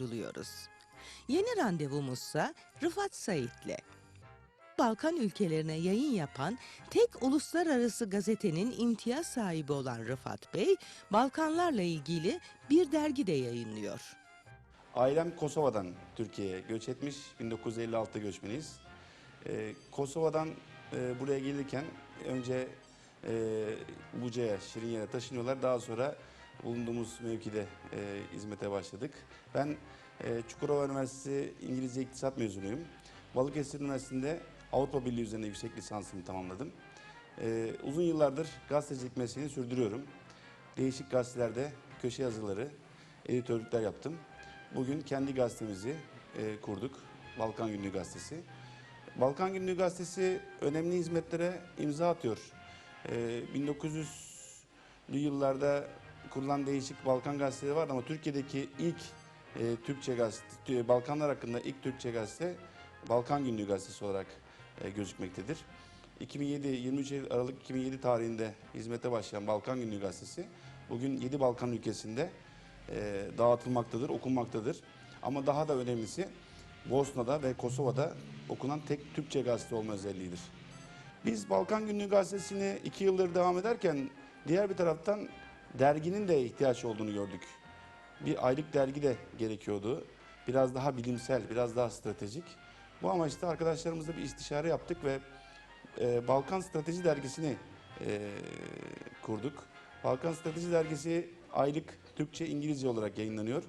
ayrılıyoruz. Yeni randevumuzsa Rıfat Sait'le. Balkan ülkelerine yayın yapan tek uluslararası gazetenin imtiyaz sahibi olan Rıfat Bey, Balkanlarla ilgili bir dergi de yayınlıyor. Ailem Kosova'dan Türkiye'ye göç etmiş. 1956 göçmeniyiz. Ee, Kosova'dan e, buraya gelirken önce e, Buca'ya, Şirinye'ye taşınıyorlar. Daha sonra bulunduğumuz mevkide e, hizmete başladık. Ben e, Çukurova Üniversitesi İngilizce İktisat mezunuyum. Balıkesir Üniversitesi'nde Avrupa Birliği üzerine yüksek lisansımı tamamladım. E, uzun yıllardır gazetecilik mesleğini sürdürüyorum. Değişik gazetelerde köşe yazıları, editörlükler yaptım. Bugün kendi gazetemizi e, kurduk. Balkan Günlüğü Gazetesi. Balkan Günlüğü Gazetesi önemli hizmetlere imza atıyor. E, 1900'lü yıllarda kurulan değişik Balkan gazeteleri vardı ama Türkiye'deki ilk e, Türkçe gazete, Balkanlar hakkında ilk Türkçe gazete Balkan Günlüğü Gazetesi olarak e, gözükmektedir. 2007, 23 Aralık 2007 tarihinde hizmete başlayan Balkan Günlüğü Gazetesi bugün 7 Balkan ülkesinde e, dağıtılmaktadır, okunmaktadır. Ama daha da önemlisi Bosna'da ve Kosova'da okunan tek Türkçe gazete olma özelliğidir. Biz Balkan Günlüğü Gazetesi'ni iki yıldır devam ederken diğer bir taraftan derginin de ihtiyaç olduğunu gördük. Bir aylık dergi de gerekiyordu. Biraz daha bilimsel, biraz daha stratejik. Bu amaçla arkadaşlarımızla bir istişare yaptık ve e, Balkan Strateji Dergisi'ni e, kurduk. Balkan Strateji Dergisi aylık Türkçe, İngilizce olarak yayınlanıyor.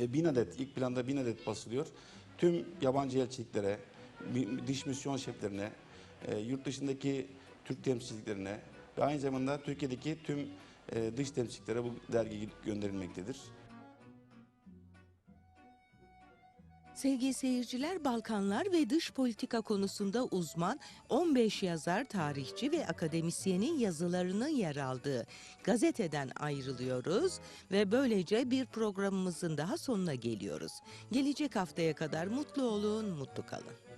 E, bin adet, ilk planda bin adet basılıyor. Tüm yabancı elçiliklere, dış misyon şeflerine, e, yurt dışındaki Türk temsilciliklerine ve aynı zamanda Türkiye'deki tüm e, dış temsilciliklere bu dergi gönderilmektedir. Sevgili seyirciler, Balkanlar ve dış politika konusunda uzman 15 yazar, tarihçi ve akademisyenin yazılarının yer aldığı gazeteden ayrılıyoruz ve böylece bir programımızın daha sonuna geliyoruz. Gelecek haftaya kadar mutlu olun, mutlu kalın.